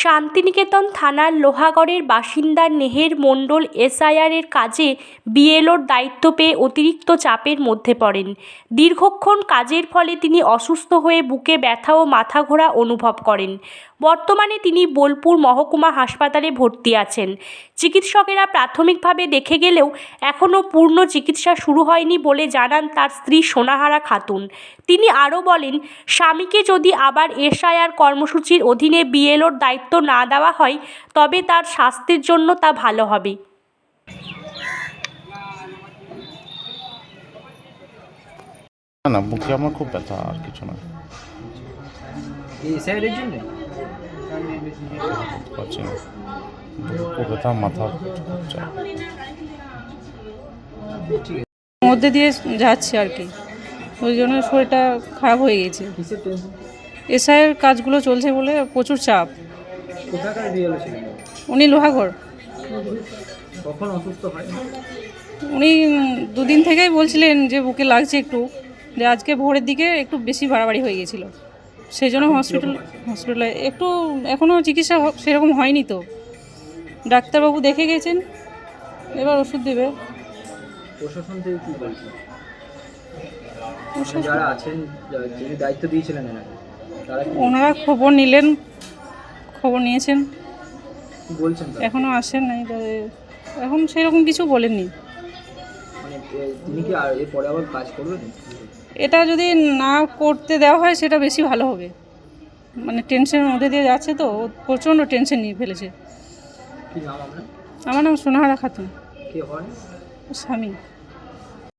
শান্তিনিকেতন থানার লোহাগড়ের বাসিন্দা নেহের মণ্ডল এসআইআরের কাজে বিএলওর দায়িত্ব পেয়ে অতিরিক্ত চাপের মধ্যে পড়েন। দীর্ঘক্ষণ কাজের ফলে তিনি অসুস্থ হয়ে বুকে ব্যথা ও মাথা ঘোরা অনুভব করেন। বর্তমানে তিনি বোলপুর মহকুমা হাসপাতালে ভর্তি আছেন। চিকিৎসকেরা প্রাথমিকভাবে দেখে গেলেও এখনও পূর্ণ চিকিৎসা শুরু হয়নি বলে জানান তার স্ত্রী সোনাহারা খাতুন। তিনি আরও বলেন, স্বামীকে যদি আবার এসআইআর কর্মসূচির অধীনে বিএলওর দায়িত্ব না দেওয়া হয় তবে তার স্বাস্থ্যের জন্য তা ভালো হবে। না না বুকে আমার খুব ব্যথা আর কিছু না। এই স্যারের জন্য? পারছি না। বুকে ব্যথা মাথা মধ্যে দিয়ে যাচ্ছে আর কি। ওই জন্য শরীরটা খারাপ হয়ে গেছে। এসআইয়ের কাজগুলো চলছে বলে প্রচুর চাপ। কোথাকার বিয়েলো ছিলেন উনি লোহাগড়। কখন অসুস্থ হয়? উনি দুদিন থেকেই বলছিলেন যে বুকে লাগছে একটু। যে আজকে ভোরের দিকে একটু বেশি বাড়াবাড়ি হয়ে গেছিল। সেই জন্য হসপিটাল হসপিটালে একটু এখনও চিকিৎসা সেরকম হয়নি তো। ডাক্তারবাবু দেখে গেছেন। এবার ওষুধ দেবে। প্রশাসন থেকে কি বলছে? যারা আছেন যিনি দায়িত্ব দিয়েছিলেন ওনারা খবর নিলেন। খবর নিয়েছেন? এখনও আসেন নাই এখন সেরকম কিছু বলেননি। মানে এটা যদি না করতে দেওয়া হয় সেটা বেশি ভালো হবে। মানে টেনশনের মধ্যে দিয়ে যাচ্ছে তো প্রচণ্ড টেনশন নিয়ে ফেলেছে। আমার নাম সোনাহারা খাতুন। স্বামী।